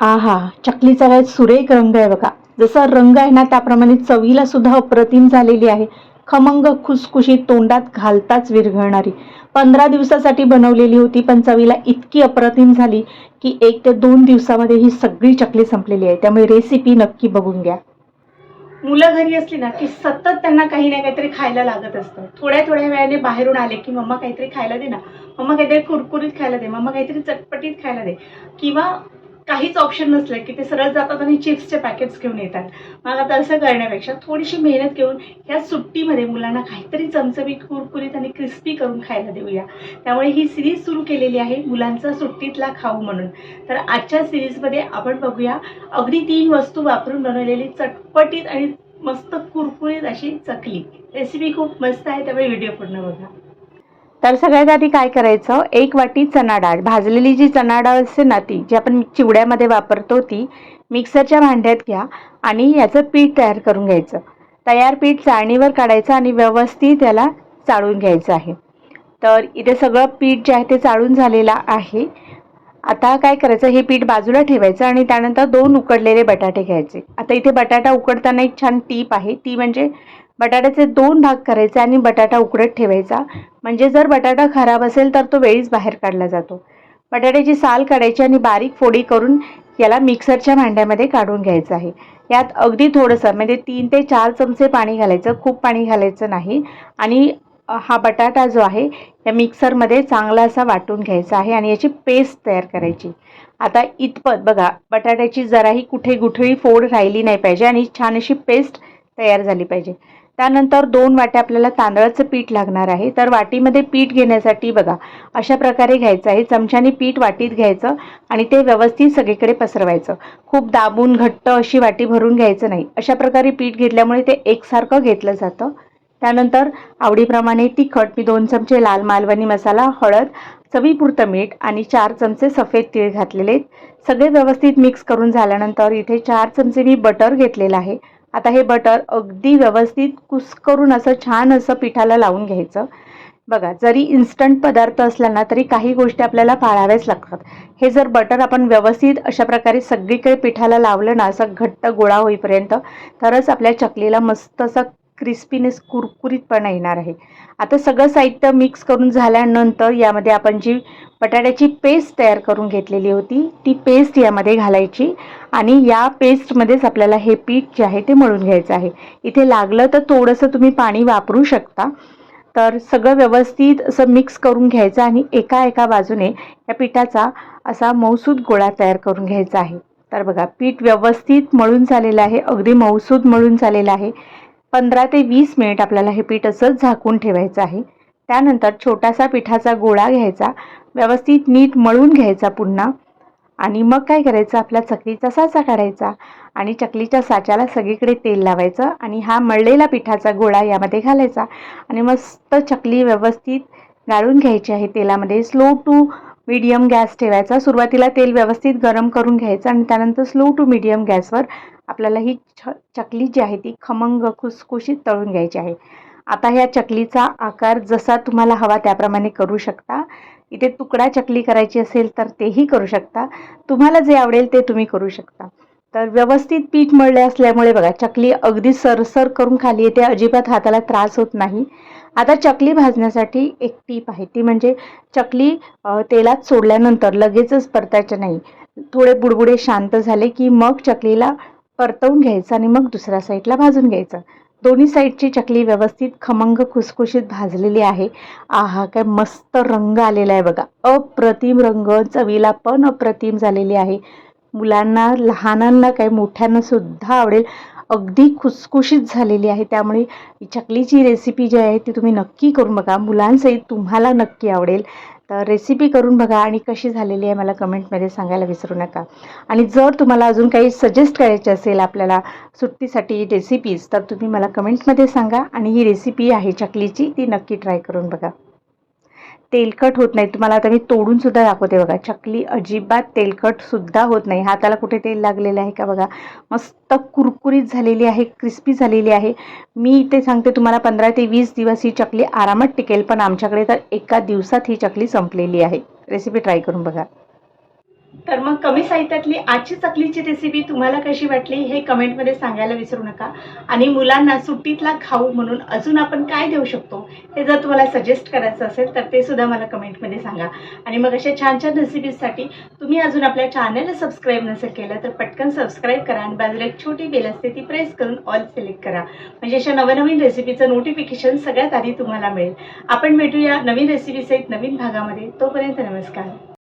आहा चकलीचा काय सुरेख रंग आहे बघा. जसा रंग आहे ना त्याप्रमाणे चवीला सुद्धा अप्रतिम झालेली आहे. खमंग खुसखुशी तोंडात घालताच विरघळणारी. पंधरा दिवसासाठी बनवलेली होती पण चवीला इतकी अप्रतिम झाली की एक ते दोन दिवसामध्ये ही सगळी चकली संपलेली आहे. त्यामुळे रेसिपी नक्की बघून घ्या. मुलं घरी असली ना की सतत त्यांना काही ना काहीतरी खायला लागत असतं. थोड्या थोड्या वेळाने बाहेरून आले की मम्मा काहीतरी खायला दे ना. मम्मा काहीतरी कुरकुरीत खायला दे मम्मा काहीतरी चटपटीत खायला दे. किंवा काहीच ऑप्शन नसलं की ते सरळ जातात आणि चिप्सचे पॅकेट्स घेऊन येतात. मग आता असं करण्यापेक्षा थोडीशी मेहनत घेऊन ह्या सुट्टीमध्ये मुलांना काहीतरी चमचमी कुरकुरीत आणि क्रिस्पी करून खायला देऊया. त्यामुळे ही सिरीज सुरू केलेली आहे मुलांचा सुट्टीतला खाऊ म्हणून. तर आजच्या सिरीजमध्ये आपण बघूया अगदी तीन वस्तू वापरून बनवलेली चटपटीत आणि मस्त कुरकुरीत अशी चकली. रेसिपी खूप मस्त आहे त्यामुळे व्हिडिओ पूर्ण बघा. तर सगळ्यात आधी काय करायचं? एक वाटी चणा डाळ. भाजलेली जी चणा डाळ असते ना ती जी आपण चिवड्यामध्ये वापरतो ती मिक्सरच्या भांड्यात घ्या आणि याचं पीठ तयार करून घ्यायचं. तयार पीठ चाळणीवर काढायचं आणि व्यवस्थित त्याला चाळून घ्यायचं आहे. तर इथे सगळं पीठ जे आहे ते चाळून झालेलं आहे. आता काय करायचं? हे पीठ बाजूला ठेवायचं आणि त्यानंतर दोन उकडलेले बटाटे घ्यायचे. आता इथे बटाटा उकडताना एक छान टीप आहे. ती म्हणजे बटाट्याचे दोन भाग करायचे आणि बटाटा उकडत ठेवायचा. म्हणजे जर बटाटा खराब असेल तर तो वेळीच बाहेर काढला जातो. बटाट्याची साल काढायची आणि बारीक फोडी करून याला मिक्सरच्या भांड्यामध्ये काढून घ्यायचं आहे. यात अगदी थोडंसं म्हणजे तीन ते चार चमचे पाणी घालायचं खूप पाणी घालायचं नाही. आणि हा बटाटा जो आहे या मिक्सरमध्ये चांगला असा वाटून घ्यायचा आहे आणि याची पेस्ट तयार करायची. आता इतपत बघा बटाट्याची जराही कुठे गुठळी फोड राहिली नाही पाहिजे आणि छान अशी पेस्ट तयार झाली पाहिजे. त्यानंतर दोन वाट्या आपल्याला तांदळाचं पीठ लागणार आहे. तर वाटीमध्ये पीठ घेण्यासाठी बघा अशा प्रकारे घ्यायचं आहे. चमच्याने पीठ वाटीत घ्यायचं आणि ते व्यवस्थित सगळीकडे पसरवायचं. खूप दाबून घट्ट अशी वाटी भरून घ्यायचं नाही. अशा प्रकारे पीठ घेतल्यामुळे ते एकसारखं घेतलं जातं. त्यानंतर आवडीप्रमाणे तिखट मी दोन चमचे लाल मालवणी मसाला हळद चवीपुरतं मीठ आणि चार चमचे सफेद तीळ घातलेले आहेत. सगळे व्यवस्थित मिक्स करून झाल्यानंतर इथे चार चमचे मी बटर घेतलेलं आहे. आता हे बटर अगदी व्यवस्थित कुस्करून असं छान असं पिठाला लावून घ्यायचं. बघा जरी इन्स्टंट पदार्थ असला ना तरी काही गोष्टी आपल्याला पाळाव्याच लागतात. हे जर बटर आपण व्यवस्थित अशा प्रकारे सगळीकडे पिठाला लावलं ना असं घट्ट गोळा होईपर्यंत तरच आपल्या चकलीला मस्त असं क्रिस्पीनेस कुरकुरीतपणा येणार आहे. आता सगळं साहित्य मिक्स करून झाल्यानंतर यामध्ये आपण जी बटाट्याची पेस्ट तयार करून घेतलेली होती ती पेस्ट यामध्ये घालायची आणि या पेस्टमध्येच आपल्याला हे पीठ जे आहे ते मळून घ्यायचं आहे. इथे लागलं तर थोडंसं तुम्ही पाणी वापरू शकता. तर सगळं व्यवस्थित असं मिक्स करून घ्यायचं आणि एका एका बाजूने या पिठाचा असा मऊसूद गोळा तयार करून घ्यायचा आहे. तर बघा पीठ व्यवस्थित मळून झालेलं आहे. अगदी मऊसूद मळून झालेलं आहे. पंधरा ते वीस मिनिट आपल्याला हे पीठ असंच झाकून ठेवायचं आहे. त्यानंतर छोटासा पिठाचा गोळा घ्यायचा व्यवस्थित नीट मळून घ्यायचा पुन्हा. आणि मग काय करायचं? आपला चकलीचा साचा काढायचा आणि चकलीच्या साच्याला सगळीकडे तेल लावायचं आणि हा मळलेला पिठाचा गोळा यामध्ये घालायचा. आणि मस्त चकली व्यवस्थित गाळून घ्यायची आहे तेलामध्ये. स्लो टू मीडियम गॅस ठेवायचा. सुरुवातीला तेल व्यवस्थित गरम करून घ्यायचं आणि त्यानंतर स्लो टू मीडियम गॅसवर आपल्याला ही छ चकली जी आहे ती खमंग खुसखुशीत तळून घ्यायची आहे. आता ह्या चकलीचा आकार जसा तुम्हाला हवा त्याप्रमाणे करू शकता. इथे तुकडा चकली करायची असेल तर तेही करू शकता. तुम्हाला जे आवडेल ते तुम्ही करू शकता. तर व्यवस्थित पीठ मळले असल्यामुळे बघा चकली अगदी सरसर करून खाली येते. अजिबात हाताला त्रास होत नाही. आता चकली भाजण्यासाठी एक टीप आहे. ती म्हणजे चकली तेलात सोडल्यानंतर लगेचच परतायचं नाही. थोडे बुडबुडे शांत झाले की मग चकलीला परतवून घ्यायचं आणि मग दुसऱ्या साईडला भाजून घ्यायचं. दोन्ही साईडची चकली व्यवस्थित खमंग खुसखुशीत भाजलेली आहे. आहा काय मस्त रंग आलेला आहे बघा. अप्रतिम रंग चवीला पण अप्रतिम झालेली आहे. मुलांना लहानांना काय मोठ्यांना सुद्धा आवडेल. अगदी खुसखुशीत झालेली आहे. त्यामुळे चकलीची रेसिपी जी आहे ती तुम्ही नक्की करून बघा. मुलांसहित तुम्हाला नक्की आवडेल. तर रेसिपी करून बघा आणि कशी झालेली आहे मला कमेंटमध्ये सांगायला विसरू नका. आणि जर तुम्हाला अजून काही सजेस्ट करायचे असेल आपल्याला सुट्टीसाठी रेसिपीज तर तुम्ही मला कमेंटमध्ये सांगा आणि ही रेसिपी आहे चकलीची ती नक्की ट्राय करून बघा. तेलकट होत नाही. तुम्हाला आता मी तोडून सुद्धा दाखवते बघा. चकली अजिबात तेलकट सुद्धा होत नाही. हाताला कुठे तेल लागलेलं आहे का बघा? मस्त कुरकुरीत झालेली आहे क्रिस्पी झालेली आहे. मी इथे सांगते तुम्हाला पंधरा ते वीस दिवस ही चकली आरामात टिकेल पण आमच्याकडे तर एका दिवसात ही चकली संपलेली आहे. रेसिपी ट्राय करून बघा. तर मग कमी साहित्यातली आजची चकलीची रेसिपी तुम्हाला कशी वाटली हे कमेंटमध्ये सांगायला विसरू नका. आणि मुलांना सुट्टीतला खाऊ म्हणून अजून आपण काय देऊ शकतो हे जर तुम्हाला सजेस्ट करायचं असेल तर ते सुद्धा मला कमेंटमध्ये सांगा. आणि मग अशा छान छान रेसिपीजसाठी तुम्ही अजून आपल्या चॅनलला सबस्क्राईब नसेल केलं तर पटकन सबस्क्राईब करा आणि बाजूला एक छोटी बेल असते ती प्रेस करून ऑल सिलेक्ट करा. म्हणजे अशा नवनवीन रेसिपीचं नोटिफिकेशन सगळ्यात आधी तुम्हाला मिळेल. आपण भेटूया नवीन रेसिपीसहित नवीन भागामध्ये. तोपर्यंत नमस्कार.